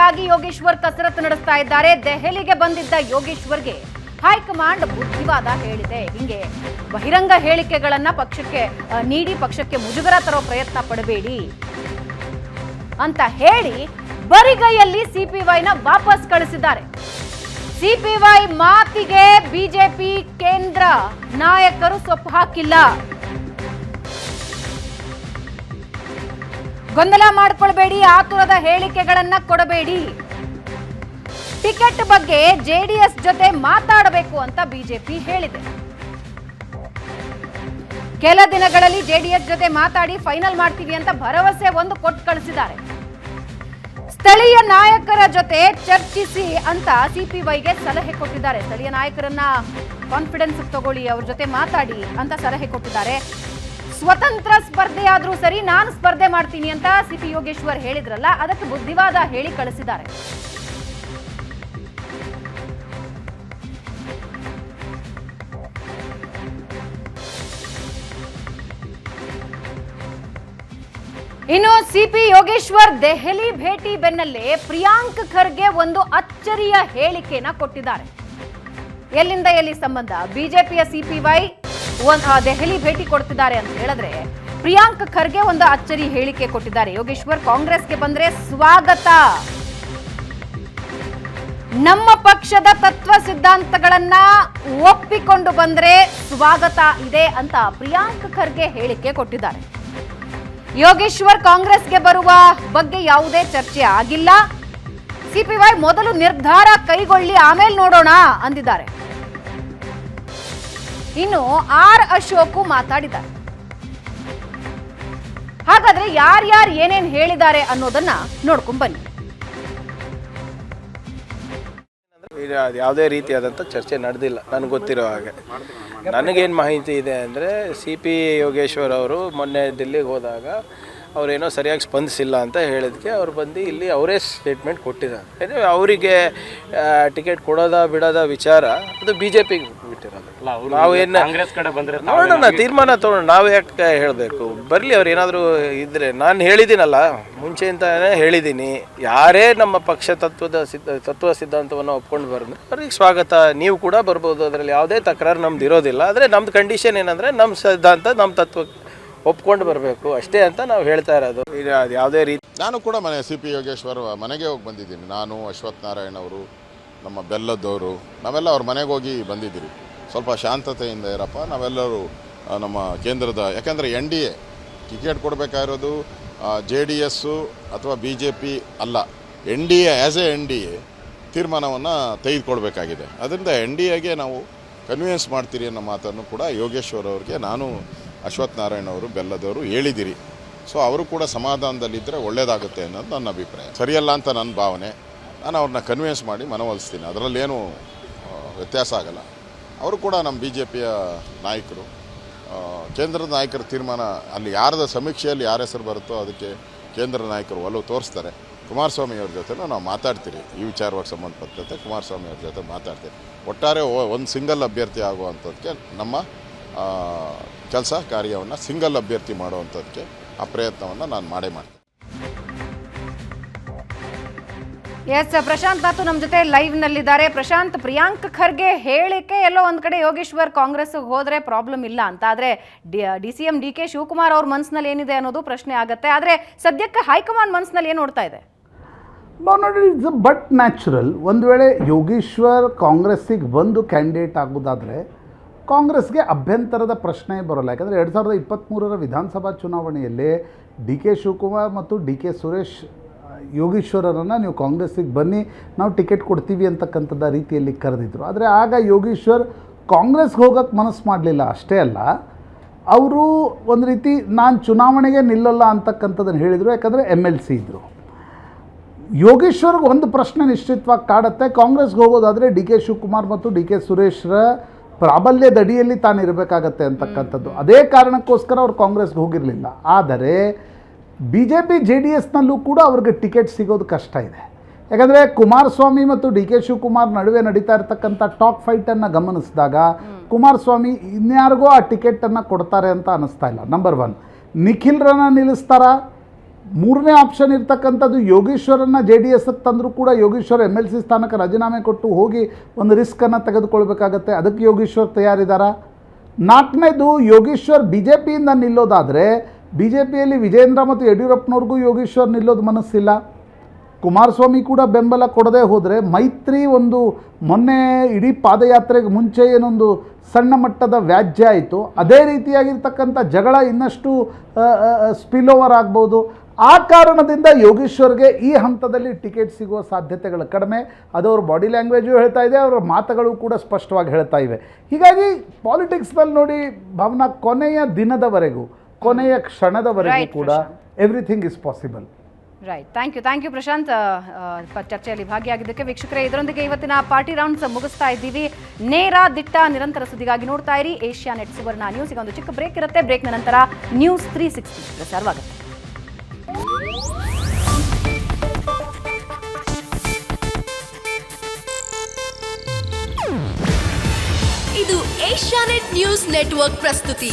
ಟಿಕೆಟ್ಗಾಗಿ ಯೋಗೇಶ್ವರ್ ಕಸರತ್ತು ನಡೆಸ್ತಾ ಇದ್ದಾರೆ. ದೆಹಲಿಗೆ ಬಂದಿದ್ದ ಯೋಗೇಶ್ವರ್ಗೆ ಹೈಕಮಾಂಡ್ ಬುದ್ಧಿವಾದ ಹೇಳಿದೆ. ಹಿಂಗೆ ಬಹಿರಂಗ ಹೇಳಿಕೆಗಳನ್ನ ಪಕ್ಷಕ್ಕೆ ನೀಡಿ ಪಕ್ಷಕ್ಕೆ ಮುಜುಗರ ತರೋ ಪ್ರಯತ್ನ ಪಡಬೇಡಿ ಅಂತ ಹೇಳಿ ಬರಿಗೈಯಲ್ಲಿ ಸಿಪಿವೈನ ವಾಪಸ್ ಕಳಿಸಿದ್ದಾರೆ. ಸಿಪಿವೈ ಮಾತಿಗೆ ಬಿಜೆಪಿ ಕೇಂದ್ರ ನಾಯಕರು ಸೊಪ್ಪು ಹಾಕಿಲ್ಲ. ಗೊಂದಲ ಮಾಡ್ಕೊಳ್ಬೇಡಿ, ಆತುರದ ಹೇಳಿಕೆಗಳನ್ನ ಕೊಡಬೇಡಿ. ಟಿಕೆಟ್ ಬಗ್ಗೆ ಜೆಡಿಎಸ್ ಜೊತೆ ಮಾತಾಡಬೇಕು ಅಂತ ಬಿಜೆಪಿ ಹೇಳಿದೆ. ಕೆಲ ದಿನಗಳಲ್ಲಿ ಜೆಡಿಎಸ್ ಜೊತೆ ಮಾತಾಡಿ ಫೈನಲ್ ಮಾಡ್ತೀವಿ ಅಂತ ಭರವಸೆ ಒಂದು ಕೊಟ್ಟು ಕಳಿಸಿದ್ದಾರೆ. ಸ್ಥಳೀಯ ನಾಯಕರ ಜೊತೆ ಚರ್ಚಿಸಿ ಅಂತ ಸಿಪಿವೈಗೆ ಸಲಹೆ ಕೊಟ್ಟಿದ್ದಾರೆ. ಸ್ಥಳೀಯ ನಾಯಕರನ್ನ ಕಾನ್ಫಿಡೆನ್ಸ್ ತಗೊಳ್ಳಿ, ಅವ್ರ ಜೊತೆ ಮಾತಾಡಿ ಅಂತ ಸಲಹೆ ಕೊಟ್ಟಿದ್ದಾರೆ. ಸ್ವತಂತ್ರ ಸ್ಪರ್ಧೆ ಆದ್ರೂ ಸರಿ ನಾನು ಸ್ಪರ್ಧೆ ಮಾಡ್ತೀನಿ ಅಂತ ಸಿಪಿ ಯೋಗೇಶ್ವರ್ ಹೇಳಿದ್ರಲ್ಲ, ಅದಕ್ಕೆ ಬುದ್ಧಿವಾದ ಹೇಳಿ ಕಳಿಸಿದ್ದಾರೆ. ಇನ್ನು ಸಿಪಿ ಯೋಗೇಶ್ವರ್ ದೆಹಲಿ ಭೇಟಿ ಬೆನ್ನಲ್ಲೇ ಪ್ರಿಯಾಂಕ್ ಖರ್ಗೆ ಒಂದು ಅಚ್ಚರಿಯ ಹೇಳಿಕೆನ ಕೊಟ್ಟಿದ್ದಾರೆ. ಎಲ್ಲಿಂದ ಎಲ್ಲಿ ಸಂಬಂಧ? ಬಿಜೆಪಿಯ ಸಿಪಿವೈ ದೆಹಲಿ ಭೇಟಿ ಕೊಡ್ತಿದ್ದಾರೆ ಅಂತ ಹೇಳಿದ್ರೆ ಪ್ರಿಯಾಂಕ್ ಖರ್ಗೆ ಒಂದು ಅಚ್ಚರಿ ಹೇಳಿಕೆ ಕೊಟ್ಟಿದ್ದಾರೆ. ಯೋಗೇಶ್ವರ್, ಕಾಂಗ್ರೆಸ್ಗೆ ಬಂದ್ರೆ ಸ್ವಾಗತ. ನಮ್ಮ ಪಕ್ಷದ ತತ್ವ ಸಿದ್ಧಾಂತಗಳನ್ನ ಒಪ್ಪಿಕೊಂಡು ಬಂದ್ರೆ ಸ್ವಾಗತ ಇದೆ ಅಂತ ಪ್ರಿಯಾಂಕ್ ಖರ್ಗೆ ಹೇಳಿಕೆ ಕೊಟ್ಟಿದ್ದಾರೆ. ಯೋಗೇಶ್ವರ್, ಕಾಂಗ್ರೆಸ್ಗೆ ಬರುವ ಬಗ್ಗೆ ಯಾವುದೇ ಚರ್ಚೆ ಆಗಿಲ್ಲ. ಸಿಪಿವೈ ಮೊದಲು ನಿರ್ಧಾರ ಕೈಗೊಳ್ಳಿ, ಆಮೇಲೆ ನೋಡೋಣ ಅಂದಿದ್ದಾರೆ. ಇನ್ನು ಆರ್ ಅಶೋಕು ಮಾತಾಡಿದ್ದಾರೆ. ಹಾಗಾದ್ರೆ ಯಾರ್ಯಾರು ಏನೇನ್ ಹೇಳಿದ್ದಾರೆ ಅನ್ನೋದನ್ನ ನೋಡ್ಕೊಂಡ್ ಬನ್ನಿ. ಯಾವುದೇ ರೀತಿಯಾದಂಥ ಚರ್ಚೆ ನಡೆದಿಲ್ಲ, ನನಗೆ ಗೊತ್ತಿರೋ ಹಾಗೆ. ನನಗೇನು ಮಾಹಿತಿ ಇದೆ ಅಂದರೆ ಸಿ ಪಿ ಯೋಗೇಶ್ವರ್ ಅವರು ಮೊನ್ನೆ ದಿಲ್ಲಿಗೆ ಹೋದಾಗ ಅವರೇನೋ ಸರಿಯಾಗಿ ಸ್ಪಂದಿಸಿಲ್ಲ ಅಂತ ಹೇಳಿದಕ್ಕೆ ಅವ್ರು ಬಂದು ಇಲ್ಲಿ ಅವರೇ ಸ್ಟೇಟ್ಮೆಂಟ್ ಕೊಟ್ಟಿದ್ದಾರೆ. ಅವರಿಗೆ ಟಿಕೆಟ್ ಕೊಡೋದ ಬಿಡೋದ ವಿಚಾರ ಅದು ಬಿ ಜೆ ಪಿಗೆ ನಾವು ಏನು ಕಾಂಗ್ರೆಸ್ ಕಡೆ ಬಂದ್ರೆ ನೋಡೋಣ ತೀರ್ಮಾನ ತಗೊಂಡು ನಾವು ಯಾಕೆ ಹೇಳಬೇಕು? ಬರಲಿ ಅವ್ರು ಏನಾದರೂ ಇದ್ದರೆ ನಾನು ಹೇಳಿದ್ದೀನಲ್ಲ ಮುಂಚೆಯಿಂದನೇ ಹೇಳಿದ್ದೀನಿ. ಯಾರೇ ನಮ್ಮ ಪಕ್ಷ ತತ್ವದ ಸಿದ್ಧ ತತ್ವ ಸಿದ್ಧಾಂತವನ್ನು ಒಪ್ಕೊಂಡು ಬರೋದು ಅವ್ರಿಗೆ ಸ್ವಾಗತ. ನೀವು ಕೂಡ ಬರ್ಬೋದು ಅದರಲ್ಲಿ ಯಾವುದೇ ತಕರಾರು ನಮ್ದು ಇರೋದಿಲ್ಲ. ಆದರೆ ನಮ್ದು ಕಂಡೀಷನ್ ಏನಂದರೆ ನಮ್ಮ ಸಿದ್ಧಾಂತ ನಮ್ಮ ತತ್ವ ಒಪ್ಕೊಂಡು ಬರಬೇಕು. ಅಷ್ಟೇ ಅಂತ ನಾವು ಹೇಳ್ತಾ ಇರೋದು. ಇದು ಅದು ಯಾವುದೇ ರೀತಿ ನಾನು ಕೂಡ ಮನೆ ಸಿ ಪಿ ಯೋಗೇಶ್ವರ್ ಮನೆಗೆ ಹೋಗಿ ಬಂದಿದ್ದೀನಿ. ನಾನು ಅಶ್ವಥ್ ನಾರಾಯಣ್ ಅವರು ನಮ್ಮ ಬೆಲ್ಲದವರು ನಾವೆಲ್ಲ ಅವ್ರ ಮನೆಗೆ ಹೋಗಿ ಬಂದಿದ್ದೀರಿ. ಸ್ವಲ್ಪ ಶಾಂತತೆಯಿಂದ ಇರಪ್ಪ. ನಾವೆಲ್ಲರೂ ನಮ್ಮ ಕೇಂದ್ರದ, ಯಾಕಂದರೆ ಎನ್ ಡಿ ಎ ಟಿಕೆಟ್ ಕೊಡಬೇಕಾಗಿರೋದು ಜೆ ಡಿ ಎಸ್ಸು ಅಥವಾ ಬಿ ಜೆ ಪಿ ಅಲ್ಲ. N D A as a N D A ತೀರ್ಮಾನವನ್ನು ತೆಗೆದುಕೊಡ್ಬೇಕಾಗಿದೆ. ಅದರಿಂದ ಎನ್ ಡಿ ಎಗೆ ನಾವು ಕನ್ವಿನ್ಸ್ ಮಾಡ್ತೀರಿ ಅನ್ನೋ ಮಾತನ್ನು ಕೂಡ ಯೋಗೇಶ್ವರ್ ಅವ್ರಿಗೆ ನಾನು ಅಶ್ವಥ್ ನಾರಾಯಣ ಅವರು ಬೆಲ್ಲದವರು ಹೇಳಿದಿರಿ. ಸೊ ಅವರು ಕೂಡ ಸಮಾಧಾನದಲ್ಲಿದ್ದರೆ ಒಳ್ಳೆಯದಾಗುತ್ತೆ ಅನ್ನೋದು ನನ್ನ ಅಭಿಪ್ರಾಯ. ಸರಿಯಲ್ಲ ಅಂತ ನನ್ನ ಭಾವನೆ. ನಾನು ಅವ್ರನ್ನ ಕನ್ವಿನ್ಸ್ ಮಾಡಿ ಮನವೊಲಿಸ್ತೀನಿ. ಅದರಲ್ಲೇನು ವ್ಯತ್ಯಾಸ ಆಗಲ್ಲ. ಅವರು ಕೂಡ ನಮ್ಮ ಬಿ ಜೆ ಪಿಯ ನಾಯಕರು ಕೇಂದ್ರದ ನಾಯಕರ ತೀರ್ಮಾನ ಅಲ್ಲಿ ಯಾರದ ಸಮೀಕ್ಷೆಯಲ್ಲಿ ಯಾರ ಹೆಸರು ಬರುತ್ತೋ ಅದಕ್ಕೆ ಕೇಂದ್ರ ನಾಯಕರು ಒಲವು ತೋರಿಸ್ತಾರೆ. ಕುಮಾರಸ್ವಾಮಿ ಅವ್ರ ಜೊತೆ ನಾವು ಮಾತಾಡ್ತೀರಿ. ಈ ವಿಚಾರವಾಗಿ ಸಂಬಂಧಪಟ್ಟಂತೆ ಕುಮಾರಸ್ವಾಮಿ ಅವ್ರ ಜೊತೆ ಮಾತಾಡ್ತೀರಿ. ಒಟ್ಟಾರೆ ಒಂದು ಸಿಂಗಲ್ ಅಭ್ಯರ್ಥಿ ಆಗುವಂಥದ್ದಕ್ಕೆ ನಮ್ಮ ಕೆಲಸ ಕಾರ್ಯವನ್ನು ಸಿಂಗಲ್ ಅಭ್ಯರ್ಥಿ ಮಾಡುವಂಥದ್ದಕ್ಕೆ ಆ ಪ್ರಯತ್ನವನ್ನು ನಾನು ಮಾಡೇ ಮಾಡ್ತೀನಿ. ಎಸ್, ಪ್ರಶಾಂತ್ ಮಾತು ನಮ್ಮ ಜೊತೆ ಲೈವ್ ನಲ್ಲಿದ್ದಾರೆ. ಪ್ರಶಾಂತ್, ಪ್ರಿಯಾಂಕ್ ಖರ್ಗೆ ಹೇಳಿಕೆ ಎಲ್ಲೋ ಒಂದ್ ಕಡೆ ಯೋಗೇಶ್ವರ್ ಕಾಂಗ್ರೆಸ್ ಹೋದ್ರೆ ಪ್ರಾಬ್ಲಮ್ ಇಲ್ಲ ಅಂತ. ಆದ್ರೆ D C M D K Shivakumar ಅವ್ರ ಮನಸ್ಸಿನಲ್ಲಿ ಏನಿದೆ ಅನ್ನೋದು ಪ್ರಶ್ನೆ ಆಗುತ್ತೆ. ಆದ್ರೆ ಸದ್ಯಕ್ಕೆ ಹೈಕಮಾಂಡ್ ಮನಸ್ಸಿನಲ್ಲಿ ಏನು ನೋಡ್ತಾ ಇದೆ? ಇಟ್ಸ್ ಬಟ್ ನ್ಯಾಚುರಲ್ ಒಂದು ವೇಳೆ ಯೋಗೇಶ್ವರ್ ಕಾಂಗ್ರೆಸ್ಸಿಗೆ ಬಂದು ಕ್ಯಾಂಡಿಡೇಟ್ ಆಗೋದಾದರೆ ಕಾಂಗ್ರೆಸ್ಗೆ ಅಭ್ಯಂತರದ ಪ್ರಶ್ನೆ ಬರೋಲ್ಲ. ಯಾಕಂದರೆ ಎರಡು ಸಾವಿರದ ಇಪ್ಪತ್ತ್ಮೂರರ ವಿಧಾನಸಭಾ ಚುನಾವಣೆಯಲ್ಲಿ ಡಿ ಕೆ ಶಿವಕುಮಾರ್ ಮತ್ತು ಡಿ ಕೆ ಸುರೇಶ್ ಯೋಗೇಶ್ವರರನ್ನು ನೀವು ಕಾಂಗ್ರೆಸ್ಸಿಗೆ ಬನ್ನಿ ನಾವು ಟಿಕೆಟ್ ಕೊಡ್ತೀವಿ ಅಂತಕ್ಕಂಥದ್ದು ರೀತಿಯಲ್ಲಿ ಕರೆದಿದ್ರು. ಆದರೆ ಆಗ ಯೋಗೀಶ್ವರ್ ಕಾಂಗ್ರೆಸ್ಗೆ ಹೋಗೋಕ್ಕೆ ಮನಸ್ಸು ಮಾಡಲಿಲ್ಲ ಅಷ್ಟೇ ಅಲ್ಲ ಅವರು ಒಂದು ರೀತಿ ನಾನು ಚುನಾವಣೆಗೆ ನಿಲ್ಲಲ್ಲ ಅಂತಕ್ಕಂಥದ್ದನ್ನು ಹೇಳಿದರು ಯಾಕಂದರೆ ಎಂ ಎಲ್ ಸಿ ಇದ್ದರು ಯೋಗೇಶ್ವರ್ಗೆ ಒಂದು ಪ್ರಶ್ನೆ ನಿಶ್ಚಿತವಾಗಿ ಕಾಡುತ್ತೆ ಕಾಂಗ್ರೆಸ್ಗೆ ಹೋಗೋದಾದರೆ ಡಿ ಕೆ ಶಿವಕುಮಾರ್ ಮತ್ತು ಡಿ ಕೆ ಸುರೇಶ್ರ ಪ್ರಾಬಲ್ಯದ ಅಡಿಯಲ್ಲಿ ತಾನಿರಬೇಕಾಗತ್ತೆ ಅಂತಕ್ಕಂಥದ್ದು. ಅದೇ ಕಾರಣಕ್ಕೋಸ್ಕರ ಅವ್ರು ಕಾಂಗ್ರೆಸ್ಗೆ ಹೋಗಿರಲಿಲ್ಲ. ಆದರೆ B J P J D ಎಸ್ನಲ್ಲೂ ಕೂಡ ಅವ್ರಿಗೆ ಟಿಕೆಟ್ ಸಿಗೋದು ಕಷ್ಟ ಇದೆ. ಯಾಕಂದರೆ ಕುಮಾರಸ್ವಾಮಿ ಮತ್ತು ಡಿ ಕೆ ಶಿವಕುಮಾರ್ ನಡುವೆ ನಡೀತಾ ಇರತಕ್ಕಂಥ ಟಾಕ್ ಫೈಟನ್ನು ಗಮನಿಸಿದಾಗ ಕುಮಾರಸ್ವಾಮಿ ಇನ್ಯಾರಿಗೋ ಆ ಟಿಕೆಟನ್ನು ಕೊಡ್ತಾರೆ ಅಂತ ಅನ್ನಿಸ್ತಾ ಇಲ್ಲ. ನಂಬರ್ ಒನ್ ನಿಖಿಲ್ರನ್ನ ನಿಲ್ಲಿಸ್ತಾರ? ಮೂರನೇ ಆಪ್ಷನ್ ಇರ್ತಕ್ಕಂಥದ್ದು ಯೋಗೇಶ್ವರನ್ನ ಜೆ ಡಿ ಎಸ್ ತಂದರೂ ಕೂಡ ಯೋಗೇಶ್ವರ್ ಎಂ ಎಲ್ ಸಿ ಸ್ಥಾನಕ್ಕೆ ರಾಜೀನಾಮೆ ಕೊಟ್ಟು ಹೋಗಿ ಒಂದು ರಿಸ್ಕನ್ನು ತೆಗೆದುಕೊಳ್ಬೇಕಾಗತ್ತೆ. ಅದಕ್ಕೆ ಯೋಗೇಶ್ವರ್ ತಯಾರಿದ್ದಾರಾ ನಾಲ್ಕನೇದು ಯೋಗೇಶ್ವರ್ ಬಿ ಜೆ ಪಿಯಿಂದ ನಿಲ್ಲೋದಾದರೆ ಬಿ ಜೆ ಪಿಯಲ್ಲಿ ವಿಜೇಂದ್ರ ಮತ್ತು ಯಡಿಯೂರಪ್ಪನವ್ರಿಗೂ ಯೋಗೇಶ್ವರ್ ನಿಲ್ಲೋದು ಮನಸ್ಸಿಲ್ಲ. ಕುಮಾರಸ್ವಾಮಿ ಕೂಡ ಬೆಂಬಲ ಕೊಡದೇ ಹೋದರೆ ಮೈತ್ರಿ ಒಂದು ಮೊನ್ನೆ ಇಡೀ ಪಾದಯಾತ್ರೆಗೆ ಮುಂಚೆ ಏನೊಂದು ಸಣ್ಣ ಮಟ್ಟದ ವ್ಯಾಜ್ಯ ಆಯಿತು. ಅದೇ ರೀತಿಯಾಗಿರ್ತಕ್ಕಂಥ ಜಗಳ ಇನ್ನಷ್ಟು ಸ್ಪಿಲ್ ಓವರ್ ಆಗ್ಬೋದು. ಆ ಕಾರಣದಿಂದ ಯೋಗೇಶ್ವರ್ಗೆ ಈ ಹಂತದಲ್ಲಿ ಟಿಕೆಟ್ ಸಿಗುವ ಸಾಧ್ಯತೆಗಳು ಕಡಿಮೆ. ಅದು ಅವ್ರ ಬಾಡಿ ಲ್ಯಾಂಗ್ವೇಜು ಹೇಳ್ತಾ ಇದೆ, ಅವರ ಮಾತುಗಳು ಕೂಡ ಸ್ಪಷ್ಟವಾಗಿ ಹೇಳ್ತಾ ಇವೆ. ಹೀಗಾಗಿ ಪಾಲಿಟಿಕ್ಸ್ನಲ್ಲಿ ನೋಡಿ, ಭಾವನಾ ಕೊನೆಯ ದಿನದವರೆಗೂ ಕೊನೆಯ ಕ್ಷಣದವರೆಗೂ ಕೂಡ everything is possible right thank you thank you Prashanth ಚರ್ಚೆಯಲ್ಲಿ ಭಾಗಿಯಾಗಿದ್ದಕ್ಕೆ ವೀಕ್ಷಕರೇ ಇದರೊಂದಿಗೆ ಇವತ್ತಿನ ಪಾರ್ಟಿ ರೌಂಡ್ಸ್ ಮುಗಿಸ್ತಾ ಇದ್ದೀವಿ. ನೇರ ದಿಟ್ಟ ನಿರಂತರ ಸುದ್ದಿಗಾಗಿ ನೋಡ್ತಾ ಇರಿ. ಏಷ್ಯಾ ನೆಟ್ ಸುವರ್ಣ ನ್ಯೂಸ್ ಈಗ ಒಂದು ಚಿಕ್ಕ ಬ್ರೇಕ್ ಇರುತ್ತೆ. ಬ್ರೇಕ್ನ ನಂತರ ನ್ಯೂಸ್ ತ್ರೀ ಸಿಕ್ಸ್ಟಿ ಪ್ರಸಾರವಾಗುತ್ತೆ. ಇದು ಏಷ್ಯಾನೆಟ್ ನ್ಯೂಸ್ ನೆಟ್ವರ್ಕ್ ಪ್ರಸ್ತುತಿ.